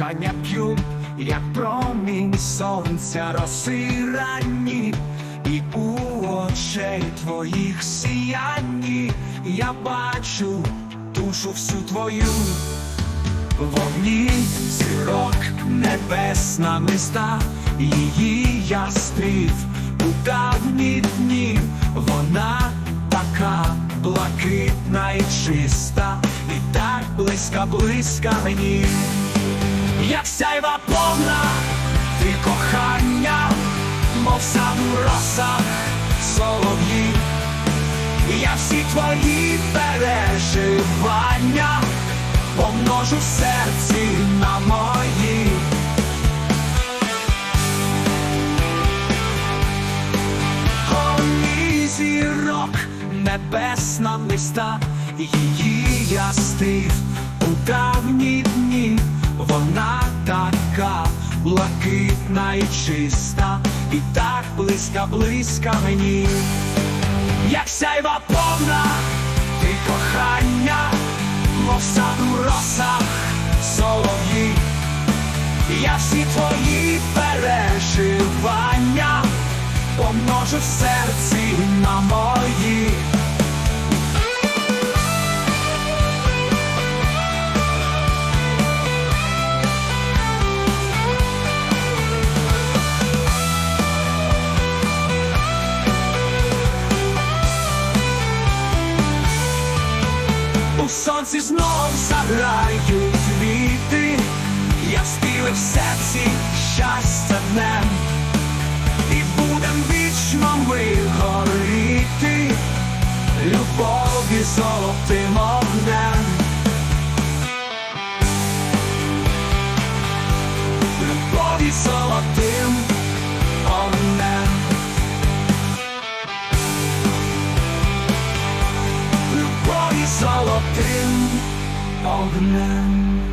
дихання п'ю, як промінь сонця роси ранні, і у очей твоїх сіянні я бачу душу всю твою. Вогні зірок небесна миста, її ястрів у давні дні, вона така блакитна і чиста, і так близька, близька мені, як сяйва повна, ти кохання, мов сам у росах солов'їв. Я всі твої переживання помножу в серці на мої. Голі зірок, небесна миста, її я стив у дні, така блакитна і чиста, і так близька, близька мені. Як сяйва повна, ти кохання, мов сад у росах солов'ї, я всі твої переживання помножу в серці У сонці знов заграють квіти, я співаю в серці щастя днем, і будем вічно ми горіти, любові золотим all the men